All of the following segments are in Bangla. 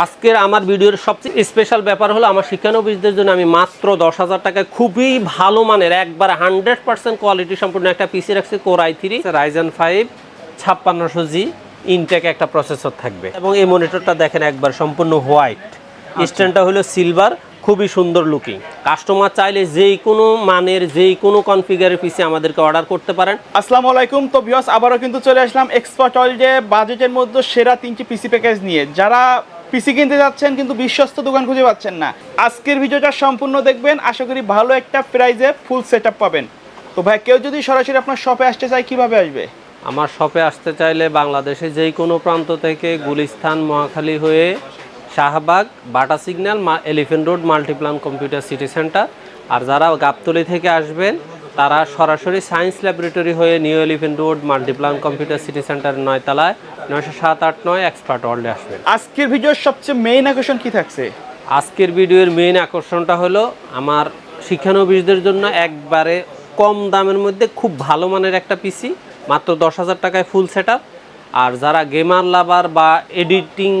আজকের আমার ভিডিওর সবচেয়ে স্পেশাল ব্যাপার হলো আমার শিক্ষানবিশদের জন্য আমি মাত্র দশ হাজার টাকায় খুবই ভালো মানের একবার হান্ড্রেড পার্সেন্ট কোয়ালিটি সম্পূর্ণ একটা পিসি রাখছি core I three Ryzen five ছাপ্পান্নশো G intact একটা প্রসেসর থাকবে। এবং এই মনিটরটা দেখেন একবার সম্পূর্ণ হোয়াইট স্ট্যান্ডটা হলো সিলভার খুবই সুন্দর লুকিং কাস্টমার চাইলে যেই কোনো মানের যেই কোনো কনফিগারের পিসি আমাদেরকে অর্ডার করতে পারেন। আসসালামু আলাইকুম। তো ভিউয়ার্স আবারও কিন্তু চলে আসলাম এক্সপার্ট অয়েল যে বাজেটের মধ্যে সেরা তিনটি পিসি প্যাকেজ নিয়ে। যারা পিসি কিনতে যাচ্ছেন, কিন্তু বিশ্বস্ত দোকান খুঁজে পাচ্ছেন না। আজকের ভিডিওটা সম্পূর্ণ দেখবেন, আশা করি ভালো একটা প্রাইজে ফুল সেট পাবেন। তো ভাই, কেউ যদি সরাসরি আপনার শপে আসতে চায়, কীভাবে আসবে? আমার শপে আসতে চাইলে বাংলাদেশে যেই কোনো প্রান্ত থেকে গুলিস্তান মহাখালী হয়ে Shahbag, Bata signal Elephant Road, Multiplan Computer City Centre. আর যারা গাবতলি থেকে আসবেন তারা সরাসরি সায়েন্স ল্যাবরেটরি হয়ে New Elephant Road Multiplan Computer City Centre নয়তলায় নয়শো সাত আট নয় এক্সপার্ট ওয়ার্ল্ডে আসবেন। আজকের ভিডিওর সবচেয়ে মেইন আকর্ষণ কি থাকছে? আজকের ভিডিওর মেইন আকর্ষণটা হলো আমার শিক্ষানবিশদের জন্য একবারে কম দামের মধ্যে খুব ভালো মানের একটা পিসি মাত্র দশ হাজার টাকায় ফুল সেট আর যারা গেমার লাভার বা এডিটিং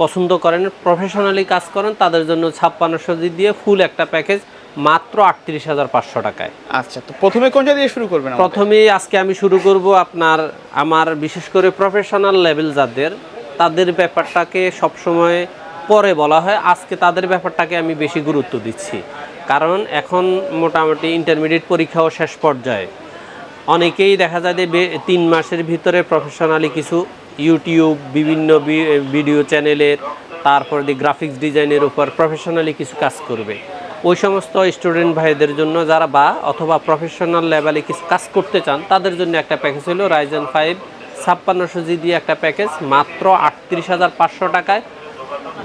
পছন্দ করেন প্রফেশনালি কাজ করেন তাদের জন্য ছাপ্পান্নশো জি দিয়ে ফুল একটা প্যাকেজ মাত্র আটত্রিশ হাজার পাঁচশো টাকায়। আচ্ছা তো প্রথমে কোনটা দিয়ে শুরু করবেন? প্রথমেই আজকে আমি শুরু করব আপনার আমার বিশেষ করে প্রফেশনাল লেভেল যাদের তাদের ব্যাপারটাকে সবসময় পরে বলা হয়। আজকে তাদের ব্যাপারটাকে আমি বেশি গুরুত্ব দিচ্ছি। কারণ এখন মোটামুটি ইন্টারমিডিয়েট পরীক্ষাও শেষ পর্যায়ে। অনেকেই দেখা যায় যে তিন মাসের ভিতরে প্রফেশনালি কিছু ইউটিউব বিভিন্ন ভিডিও চ্যানেলের তারপর দিয়ে গ্রাফিক্স ডিজাইনের উপর প্রফেশনালি কিছু কাজ করবে। ওই সমস্ত স্টুডেন্ট ভাইদের জন্য যারা বা অথবা প্রফেশনাল লেভেলে কিছু কাজ করতে চান, তাদের জন্য একটা প্যাকেজ হলো রাইজেন ফাইভ ছাপ্পান্নশো জি দিয়ে একটা প্যাকেজ মাত্র আটত্রিশ হাজার পাঁচশো টাকায়।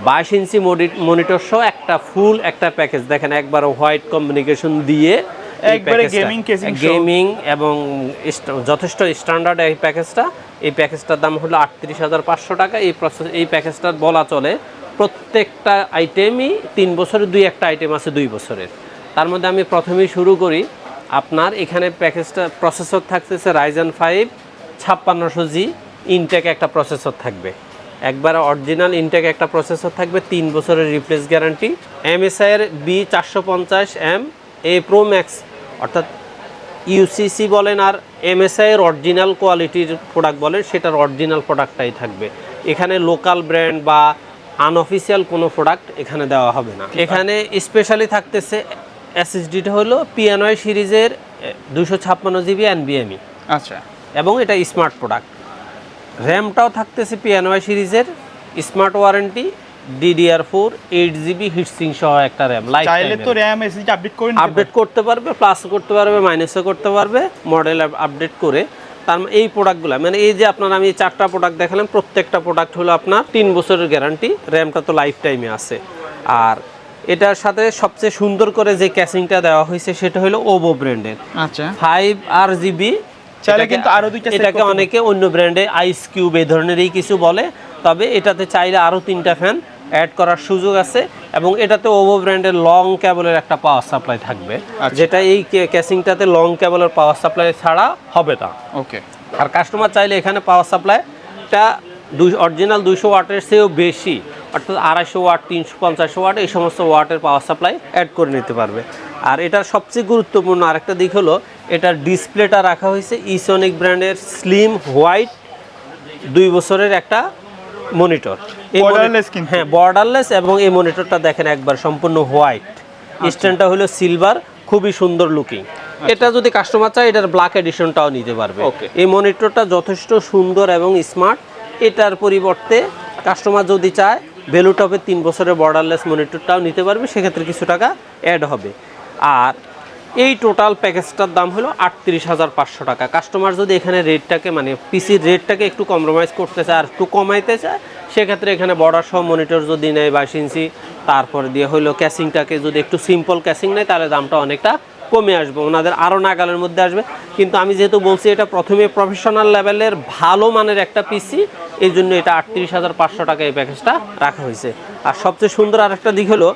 বাইশ ইঞ্চি মনিটর সহ একটা ফুল একটা প্যাকেজ দেখেন একবার হোয়াইট কমিউনিকেশন দিয়ে একবারে গেমিং casing গেমিং এবং যথেষ্ট স্ট্যান্ডার্ড এই প্যাকেজটা এই প্যাকেজটার দাম হলো আটত্রিশ হাজার পাঁচশো টাকা। এই প্রসেস এই প্যাকেজটার বলা চলে প্রত্যেকটা আইটেমই তিন বছরের দুই একটা আইটেম আছে দুই বছরের। তার মধ্যে আমি প্রথমেই শুরু করি আপনার এখানে প্যাকেজটা প্রসেসর থাকতেছে রাইজেন ফাইভ ছাপ্পান্নশো জি ইনটেক একটা প্রসেসর থাকবে। একবার অরিজিনাল ইনটেক একটা প্রসেসর থাকবে তিন বছরের রিপ্লেস গ্যারান্টি এমএসআই এর বি চারশো পঞ্চাশ এম এ প্রো ম্যাক্স অর্থাৎ ইউসিসি বলেন আর এমএসআই এর অরিজিনাল কোয়ালিটির প্রোডাক্ট বলেন সেটার অরিজিনাল প্রোডাক্টটাই থাকবে। এখানে লোকাল ব্র্যান্ড বা আনঅফিসিয়াল কোনো প্রোডাক্ট এখানে দেওয়া হবে না। এখানে স্পেশালি থাকতেছে এসএসডিটা হলো পিএনওয়াই সিরিজের দুশো ছাপ্পান্ন জিবি এনবিএমই আচ্ছা। এবং এটা স্মার্ট প্রোডাক্ট র্যামটাও থাকতেছে পিএনওয়াই সিরিজের smart warranty DDR four eight GB heatsink সহ একটা র্যাম লাইফ চাইলে তো র্যাম এসএসডি আপডেট করে আপডেট করতে পারবে প্লাস করতে পারবে মাইনাসও করতে পারবে মডেল আপডেট করে। তার মানে এই প্রোডাক্টগুলো মানে এই যে আপনার আমি চারটা প্রোডাক্ট দেখালাম প্রত্যেকটা প্রোডাক্ট হলো আপনার তিন বছরের গ্যারান্টি র্যামটা তো লাইফ টাইমে আছে। আর এটার সাথে সবচেয়ে সুন্দর করে যে ক্যাসিংটা দেওয়া হয়েছে সেটা হলো ওভো ব্র্যান্ডের আচ্ছা। ফাইভ আর জিবি চাইলে কিন্তু আরও দুইটা এটাকে অনেকে অন্য ব্র্যান্ডে আইস কিউব এই ধরনেরই কিছু বলে তবে এটাতে চাইলে আরও তিনটা ফ্যান অ্যাড করার সুযোগ আছে এবং এটাতে ওভো ব্র্যান্ডের লং কেবলের একটা পাওয়ার সাপ্লাই থাকবে। আচ্ছা। যেটা এই ক্যাসিংটাতে লং কেবলের পাওয়ার সাপ্লাই ছাড়া হবে না। ওকে। আর কাস্টমার চাইলে এখানে পাওয়ার সাপ্লাইটা দুই অরিজিনাল দুইশো ওয়াটের চেয়েও বেশি অর্থাৎ আড়াইশো ওয়াট তিনশো পঞ্চাশ ওয়াট এই সমস্ত ওয়াটের পাওয়ার সাপ্লাই অ্যাড করে নিতে পারবে। আর এটার সবচেয়ে গুরুত্বপূর্ণ আরেকটা দিক হলো এটার ডিসপ্লেটা রাখা হয়েছে ইসনিক ব্র্যান্ডের স্লিম হোয়াইট দুই বছরের একটা মনিটর Borderless কিন্তু। হ্যাঁ বর্ডারলেস এবং এই মনিটরটা দেখেন একবার সম্পূর্ণ হোয়াইট স্ট্যান্ডটা হলো সিলভার খুবই সুন্দর লুকিং এটা যদি কাস্টমার চায় এটার ব্ল্যাক এডিশনটাও নিতে পারবে। এই মনিটরটা যথেষ্ট সুন্দর এবং স্মার্ট এটার পরিবর্তে কাস্টমার যদি চায় ভ্যালুটপের তিন বছরের বর্ডারলেস মনিটরটাও নিতে পারবে সেক্ষেত্রে কিছু টাকা অ্যাড হবে। আর এই টোটাল প্যাকেজটার দাম হলো আটত্রিশ হাজার পাঁচশো টাকা। কাস্টমার যদি এখানে রেটটাকে মানে পিসির রেটটাকে একটু কম্প্রোমাইজ করতে চায় আর একটু কমাইতে চায় সেক্ষেত্রে এখানে বর্ডার সহ মনিটর যদি নেয় বাইশ ইঞ্চি, তারপর দিয়ে হলো ক্যাসিংটাকে যদি একটু সিম্পল ক্যাসিং নেয়, তাহলে দামটা অনেকটা কমে আসবে। ওনাদের আরও নাগালের মধ্যে আসবে। কিন্তু আমি যেহেতু বলছি, এটা প্রথমে প্রফেশনাল লেভেলের ভালো মানের একটা পিসি এই জন্য এটা আটত্রিশ হাজার পাঁচশো টাকা এই প্যাকেজটা রাখা হয়েছে। আর সবচেয়ে সুন্দর আরেকটা দিক হলো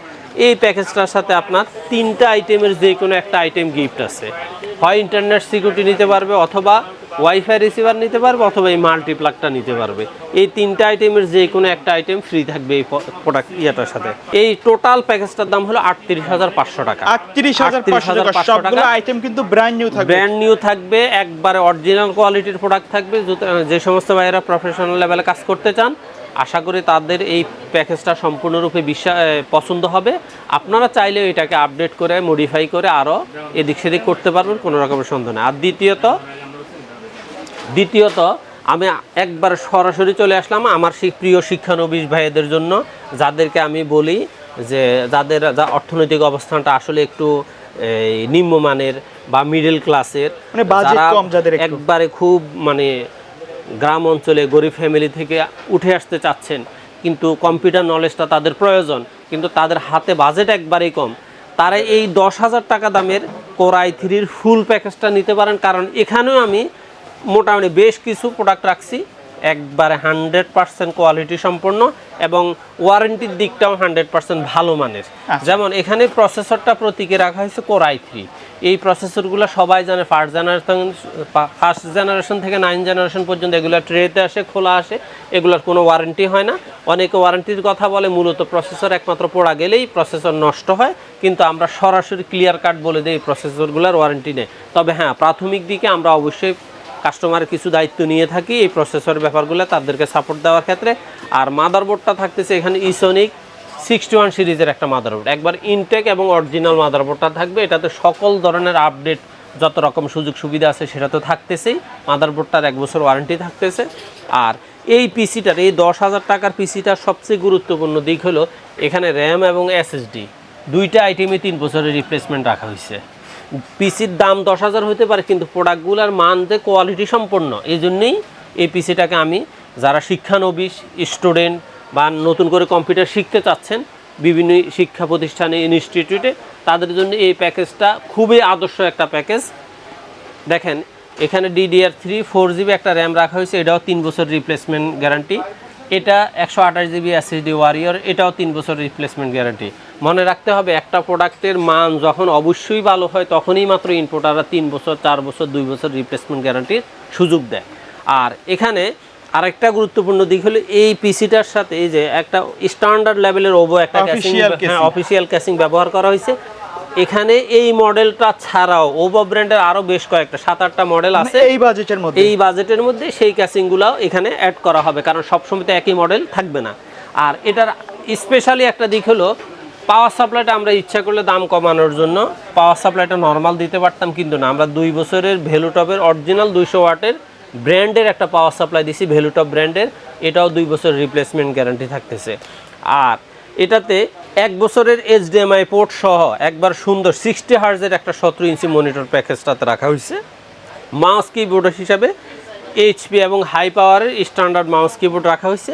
এই প্যাকেজটার সাথে আপনার তিনটা আইটেমের যে কোনো একটা আইটেম গিফট আছে। হয় ইন্টারনেট সিকিউরিটি নিতে পারবে অথবা ওয়াইফাই রিসিভার নিতে পারবে অথবা এই মাল্টিপ্লাগটা নিতে পারবে। এই তিনটা আইটেমের যে কোনো একটা আইটেম ফ্রি থাকবে এই প্রোডাক্ট ইয়েটার সাথে। এই টোটাল প্যাকেজটার দাম হলো আটত্রিশ হাজার পাঁচশো টাকা। আটত্রিশ হাজার পাঁচশো টাকা। 38,500 টাকা। আইটেম কিন্তু ব্র্যান্ড নিউ থাকবে। ব্র্যান্ড নিউ থাকবে একবারে অরিজিনাল কোয়ালিটির প্রোডাক্ট থাকবে যে সমস্ত ভাইয়েরা প্রফেশনাল লেভেলে কাজ করতে চান আশা করি তাদের এই প্যাকেজটা সম্পূর্ণরূপে বিশ্বাস পছন্দ হবে আপনারা চাইলে এটাকে আপডেট করে মডিফাই করে আরও এদিক সেদিক করতে পারবেন কোনো রকমের সন্দেহ নেই আর দ্বিতীয়ত দ্বিতীয়ত আমি একবার সরাসরি চলে আসলাম আমার প্রিয় শিক্ষানবিশ ভাইদের জন্য যাদেরকে আমি বলি যে যাদের যা অর্থনৈতিক অবস্থানটা আসলে একটু নিম্নমানের বা মিডল ক্লাসের মানে একটু। একবারে খুব মানে গ্রাম অঞ্চলে গরিব ফ্যামিলি থেকে উঠে আসতে চাচ্ছেন। কিন্তু কম্পিউটার নলেজটা তাদের প্রয়োজন। কিন্তু তাদের হাতে বাজেট একবারেই কম। তারা এই দশ হাজার টাকা দামের কোরআই থ্রির ফুল প্যাকেজটা নিতে পারেন। কারণ এখানেও আমি মোটামুটি বেশ কিছু প্রোডাক্ট রাখছি। একবারে হান্ড্রেড পার্সেন্ট কোয়ালিটি সম্পন্ন এবং ওয়ারেন্টির দিকটাও হান্ড্রেড পার্সেন্ট ভালো মানের। যেমন এখানে প্রসেসরটা প্রতীকে রাখা হয়েছে কোরআই থ্রি এই প্রসেসরগুলো সবাই জানে ফার্স্ট জেনারেশন ফার্স্ট জেনারেশন থেকে নাইন জেনারেশন পর্যন্ত এগুলো ট্রেতে আসে, খোলা আসে, এগুলোর কোনো ওয়ারেন্টি হয় না। অনেকে ওয়ারেন্টির কথা বলে, মূলত প্রসেসর একমাত্র পড়া গেলেই প্রসেসর নষ্ট হয়, কিন্তু আমরা সরাসরি ক্লিয়ার কাট বলে দিই প্রসেসরগুলোর ওয়ারেন্টি নেই। তবে হ্যাঁ প্রাথমিক দিকে আমরা অবশ্যই কাস্টমারের কিছু দায়িত্ব নিয়ে থাকি এই প্রসেসর ব্যাপারগুলো, তাদেরকে সাপোর্ট দেওয়ার ক্ষেত্রে। আর মাদারবোর্ডটা থাকতেছে এখানে ইসোনিক সিক্সটি ওয়ান সিরিজের একটা মাদারবোর্ড। একবার ইনটেক এবং অরিজিনাল মাদারবোর্ডটা থাকবে, এটাতে সকল ধরনের আপডেট যত রকম সুযোগ সুবিধা আছে সেটা তো থাকতেছেই। মাদারবোর্ডটার এক বছর ওয়ারেন্টি থাকতেছে। আর এই পিসিটার এই দশ হাজার টাকার পিসিটার সবচেয়ে গুরুত্বপূর্ণ দিক হলো, এখানে র্যাম এবং এসএসডি দুইটা আইটেমে তিন বছরের রিপ্লেসমেন্ট রাখা হয়েছে। পিসির দাম দশ হাজার হতে পারে, কিন্তু প্রোডাক্টগুলোর মান যে কোয়ালিটি সম্পন্ন এই জন্যেই এই পিসিটাকে আমি, যারা শিক্ষানবিশ স্টুডেন্ট বা নতুন করে কম্পিউটার শিখতে চাচ্ছেন বিভিন্ন শিক্ষা প্রতিষ্ঠানে, ইনস্টিটিউটে, তাদের জন্য এই প্যাকেজটা খুবই আদর্শ একটা প্যাকেজ। দেখেন, এখানে ডিডিআর থ্রি ফোর জিবি একটা র্যাম রাখা হয়েছে, এটাও তিন বছর রিপ্লেসমেন্ট গ্যারান্টি এটা একশো আঠাশ জিবি এসএসডি ওয়ারিয়র এটাও তিন বছর রিপ্লেসমেন্ট গ্যারান্টি মনে রাখতে হবে, একটা প্রোডাক্টের মান যখন অবশ্যই ভালো হয়, তখনই মাত্র ইনপোর্টাররা তিন বছর, চার বছর, দুই বছর রিপ্লেসমেন্ট গ্যারান্টির সুযোগ দেয়। আর এখানে আরেকটা গুরুত্বপূর্ণ দিক হলো এই পিসিটার সাথে এই যে একটা স্ট্যান্ডার্ড লেভেলের ওবো একটা ক্যাসিং casing। অফিসিয়াল ক্যাসিং ব্যবহার করা হয়েছে। এখানে এই মডেলটা ছাড়াও ওভো ব্র্যান্ডের আরও বেশ কয়েকটা সাত আটটা মডেল আছে। এই বাজেটের মধ্যে। এই বাজেটের মধ্যে সেই ক্যাসিংগুলোও এখানে অ্যাড করা হবে কারণ সবসময় তো একই মডেল থাকবে না। আর এটার স্পেশালি একটা দিক হলো পাওয়ার সাপ্লাইটা আমরা ইচ্ছা করলে দাম কমানোর জন্য পাওয়ার সাপ্লাইটা নর্মাল দিতে পারতাম কিন্তু না। আমরা দুই বছরের ভ্যালুটপের অরিজিনাল দুইশো ওয়াটের ব্র্যান্ডের একটা পাওয়ার সাপ্লাই দিছি ভ্যালুটপ ব্র্যান্ডের। এটাও দুই বছর রিপ্লেসমেন্ট গ্যারান্টি থাকতেছে। আর এটাতে এক বছরের এইচডিএমআই পোর্ট সহ একবার সুন্দর সিক্সটি হার্জের একটা সতেরো ইঞ্চি মনিটর প্যাকেজটাতে রাখা হয়েছে। মাউস কিবোর্ড হিসাবে এইচপি এবং হাই পাওয়ারের স্ট্যান্ডার্ড মাউস কিবোর্ড রাখা হয়েছে।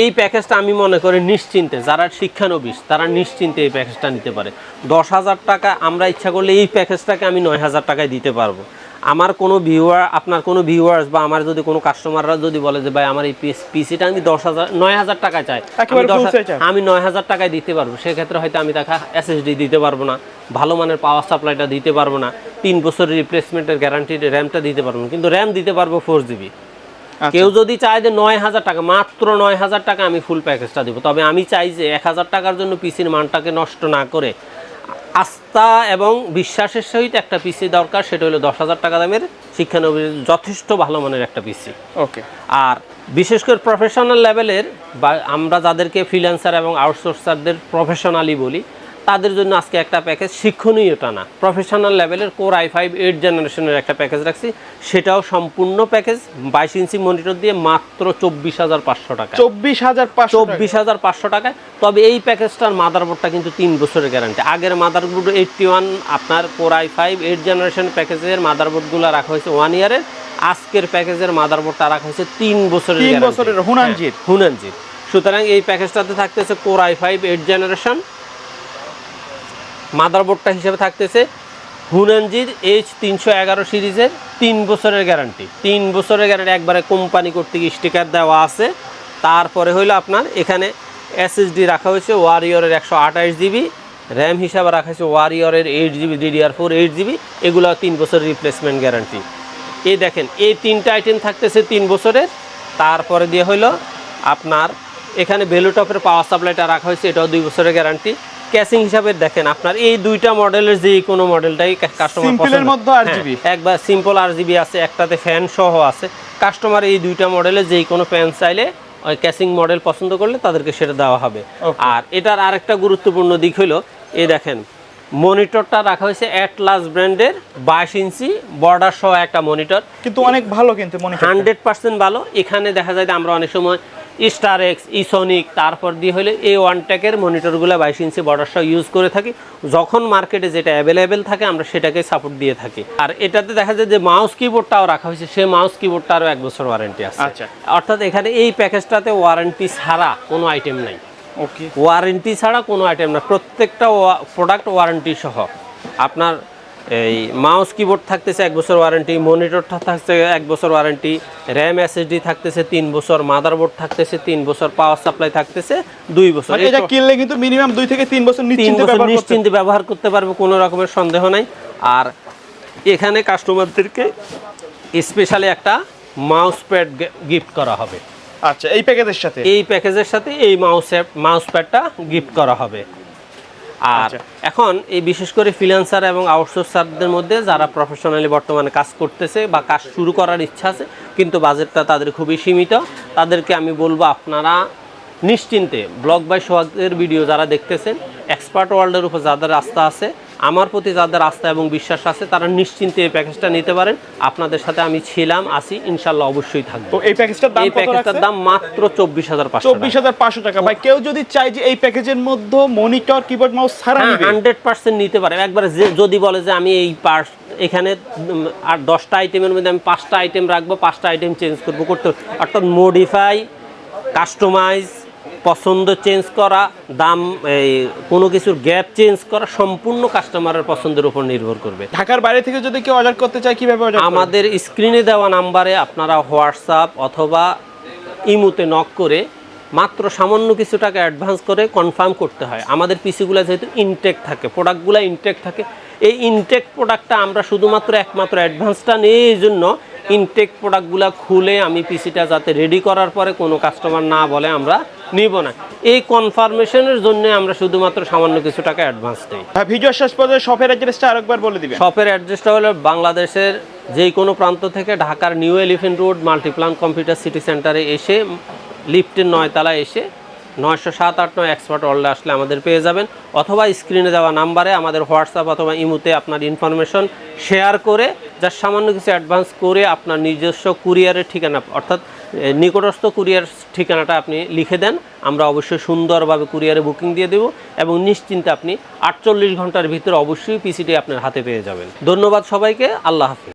এই প্যাকেজটা আমি মনে করি নিশ্চিন্তে, যারা শিক্ষানবিশ, তারা নিশ্চিন্তে এই প্যাকেজটা নিতে পারে। দশ হাজার টাকা, আমরা ইচ্ছা করলে এই প্যাকেজটাকে আমি নয় হাজার টাকায় দিতে পারব। আমার কোনো ভিউয়ার আপনার কোনো ভিউয়ার্স বা আমার যদি কোনো কাস্টমাররা যদি বলে যে ভাই আমার এই পিসিটা আমি দশ হাজার নয় হাজার টাকায় চাই। আমি নয় হাজার টাকায় দিতে পারব। সেক্ষেত্রে হয়তো আমি তাকে এসএসডি দিতে পারব না। ভালো মানের পাওয়ার সাপ্লাইটা দিতে পারব না। তিন বছরের রিপ্লেসমেন্টের গ্যারান্টি র্যামটা দিতে পারব না। কিন্তু র্যাম দিতে পারব ফোর জিবি আচ্ছা। কেউ যদি চায় যে নয় হাজার টাকা মাত্র নয় হাজার টাকা আমি ফুল প্যাকেজটা দেবো। তবে আমি চাই যে এক হাজার টাকার জন্য পিসির মানটাকে নষ্ট না করে আস্থা এবং বিশ্বাসের সহিত একটা পিসি দরকার সেটা হলো দশ হাজার টাকা দামের শিক্ষানবী যথেষ্ট ভালো মানের একটা পিসি ওকে। আর বিশেষ করে প্রফেশনাল লেভেলের বা আমরা যাদেরকে ফ্রিল্যান্সার এবং আউটসোর্সারদের প্রফেশনালি বলি তাদের জন্য আজকে একটা প্যাকেজ শিক্ষণীয়টা না প্রফেশনাল লেভেলের কোর আই ফাইভ এইট জেনারেশনের একটা প্যাকেজ রাখছি। সেটাও সম্পূর্ণ প্যাকেজ বাইশ ইঞ্চি মনিটর দিয়ে মাত্র চব্বিশ হাজার পাঁচশো টাকা। চব্বিশ হাজার চব্বিশ হাজার পাঁচশো টাকায়। তবে এই প্যাকেজটার মাদারবোর্ডটা কিন্তু তিন বছরের গ্যারান্টি আগের মাদারবোর্ড এইটটি ওয়ান আপনার core I five eight generation প্যাকেজের মাদারবোর্ডগুলো রাখা হয়েছে ওয়ান ইয়ারের আজকের প্যাকেজের মাদারবোর্ডটা রাখা হয়েছে তিন বছরের তিন। বছরের হুনানজির। হ্যাঁ, হুনানজির সুতরাং এই প্যাকেজটাতে থাকতেছে core I five eight generation মাদারবোর্ডটা হিসেবে থাকতেছে হুনানজির এইচ তিনশো এগারো সিরিজের তিন বছরের গ্যারান্টি তিন বছরের গ্যারান্টি একবারে কোম্পানি কর্তৃক স্টিকার দেওয়া আছে। তারপরে হইল আপনার, এখানে এসএসডি রাখা হয়েছে ওয়ারিয়রের একশো আঠাশ জিবি র্যাম হিসাবে রাখা হয়েছে ওয়ারিয়রের eight GB DDR four eight GB এগুলো তিন বছরের রিপ্লেসমেন্ট গ্যারান্টি এই দেখেন, এই তিনটা আইটেম থাকতেছে তিন বছরের। তারপরে দিয়ে হইল আপনার, এখানে ভ্যালুটপের পাওয়ার সাপ্লাইটা রাখা হয়েছে, এটাও দুই বছরের গ্যারান্টি ক্যাসিং হিসাবে দেখেন আপনার। এই দুইটা মডেলের যে কোনো মডেলটাই কাস্টমার এর মধ্যে RGB? একবার সিম্পল আর জিবি আছে একটাতে ফ্যান সহ আছে। কাস্টমার এই দুইটা মডেলের যে কোনো ফ্যান চাইলে ওই ক্যাসিং মডেল পছন্দ করলে তাদেরকে সেটা দেওয়া হবে। আর এটার আরেকটা গুরুত্বপূর্ণ দিক হলো এই দেখেন মনিটরটা রাখা হয়েছে অ্যাটলাস ব্র্যান্ডের বাইশ ইঞ্চি বর্ডার সহ একটা মনিটর কিন্তু অনেক ভালো কিন্তু হান্ড্রেড পার্সেন্ট ভালো। এখানে দেখা যায় যে আমরা অনেক সময় স্টার এক্স ইসনিক তারপর দিয়ে হলে এ ওয়ান টেকের মনিটরগুলো বাইশ ইঞ্চি বর্ডার সহ ইউজ করে থাকি। যখন মার্কেটে যেটা অ্যাভেলেবেল থাকে আমরা সেটাকে সাপোর্ট দিয়ে থাকি। আর এটাতে দেখা যায় যে মাউস কিবোর্ডটাও রাখা হয়েছে সেই মাউস কিবোর্ডটারও এক বছর ওয়ারেন্টি আছে। আচ্ছা। অর্থাৎ এখানে এই প্যাকেজটাতে ওয়ারেন্টি ছাড়া কোনো আইটেম নাই। ওকে ওয়ারেন্টি ছাড়া কোনো আইটেম না প্রত্যেকটা প্রোডাক্ট ওয়ারেন্টি সহ। আপনার এই মাউস কিবোর্ড থাকতেছে এক বছর ওয়ারেন্টি মনিটরটা থাকছে এক বছর ওয়ারেন্টি র্যাম এসএসডি থাকতেছে তিন বছর মাদারবোর্ড থাকতেছে তিন বছর পাওয়ার সাপ্লাই থাকতেছে দুই বছর। মানে এটা কিনলে কিন্তু মিনিমাম দুই থেকে তিন বছর তিন নিশ্চিন্তে বছর ব্যবহার করতে নিশ্চিন্তে ব্যবহার করতে পারবে কোনো রকমের সন্দেহ নাই। আর এখানে কাস্টমারদেরকে স্পেশালি একটা মাউস প্যাড গিফট করা হবে। আচ্ছা এই প্যাকেজের সাথে? এই প্যাকেজের সাথে এই মাউস মাউস প্যাডটা গিফট করা হবে। আর আচ্ছা। এখন এই বিশেষ করে ফ্রিল্যান্সার এবং আউটসোর্সারদের মধ্যে যারা প্রফেশনালি বর্তমানে কাজ করতেছে বা কাজ শুরু করার ইচ্ছা আছে কিন্তু বাজেটটা তাদের খুবই সীমিত তাদেরকে আমি বলব আপনারা নিশ্চিন্তে ব্লগ বাই সোহাগের ভিডিও যারা দেখতেছেন এক্সপার্ট ওয়ার্ল্ডের উপর যাদের রাস্তা আছে আমার প্রতি যাদের আস্থা এবং বিশ্বাস আছে তারা নিশ্চিন্তে এই প্যাকেজটা নিতে পারেন। আপনাদের সাথে আমি ছিলাম আসি ইনশাল্লাহ অবশ্যই থাকব। এই প্যাকেজটার দাম এই প্যাকেজটার দাম মাত্র চব্বিশ হাজার পাঁচশো চব্বিশ হাজার পাঁচশো টাকা। ভাই কেউ যদি চায় যে এই প্যাকেজের মধ্যে মনিটর কিবোর্ড মাউস ছাড়া হান্ড্রেড পার্সেন্ট নিতে পারে। একবার যে- যদি বলে যে আমি এই পার্স এখানে আর দশটা আইটেমের মধ্যে আমি পাঁচটা আইটেম রাখব পাঁচটা আইটেম চেঞ্জ করব করতে। অর্থাৎ মডিফাই কাস্টমাইজ পছন্দ চেঞ্জ করা দাম এই কোনো কিছুর গ্যাপ চেঞ্জ করা সম্পূর্ণ কাস্টমারের পছন্দের উপর নির্ভর করবে। ঢাকার বাইরে থেকে যদি কেউ অর্ডার করতে চায় কীভাবে আমাদের স্ক্রিনে দেওয়া নাম্বারে আপনারা হোয়াটসঅ্যাপ অথবা ইমুতে নক করে মাত্র সামান্য কিছু টাকা অ্যাডভান্স করে কনফার্ম করতে হয়। আমাদের পিসিগুলো যেহেতু ইনটেক থাকে প্রোডাক্টগুলো ইনটেক থাকে এই ইনটেক প্রোডাক্টটা আমরা শুধুমাত্র একমাত্র অ্যাডভান্সটা নিয়ে এই জন্য ইনটেক প্রোডাক্টগুলো খুলে আমি পিসিটা যাতে রেডি করার পরে কোনো কাস্টমার না বলে আমরা নিব না। এই কনফার্মেশনের জন্য আমরা শুধুমাত্র সামান্য কিছু টাকা অ্যাডভান্স দিই। ভাই ভিডিও শেষ পর্যন্ত শপের অ্যাড্রেসটা আরেকবার বলে দিবেন। শপের অ্যাড্রেসটা হলো বাংলাদেশের যেই কোনো প্রান্ত থেকে ঢাকার New Elephant Road Multiplan Computer City সেন্টারে এসে লিফটের নয়তলা এসে নয়শো সাত আট নয় এক্সপার্ট ওয়ার্ল্ডে আসলে আমাদের পেয়ে যাবেন। অথবা স্ক্রিনে দেওয়া নাম্বারে আমাদের হোয়াটসঅ্যাপ অথবা ইমুতে আপনার ইনফরমেশন শেয়ার করে যার সামান্য কিছু অ্যাডভান্স করে আপনার নিজস্ব কুরিয়ারের ঠিকানা অর্থাৎ নিকটস্থ কুরিয়ার ঠিকানাটা আপনি লিখে দেন। আমরা অবশ্যই সুন্দরভাবে কুরিয়ারে বুকিং দিয়ে দেব এবং নিশ্চিন্তে আপনি আটচল্লিশ ঘণ্টার ভিতরে অবশ্যই পিসিটি আপনার হাতে পেয়ে যাবেন। ধন্যবাদ সবাইকে। আল্লাহ হাফিজ।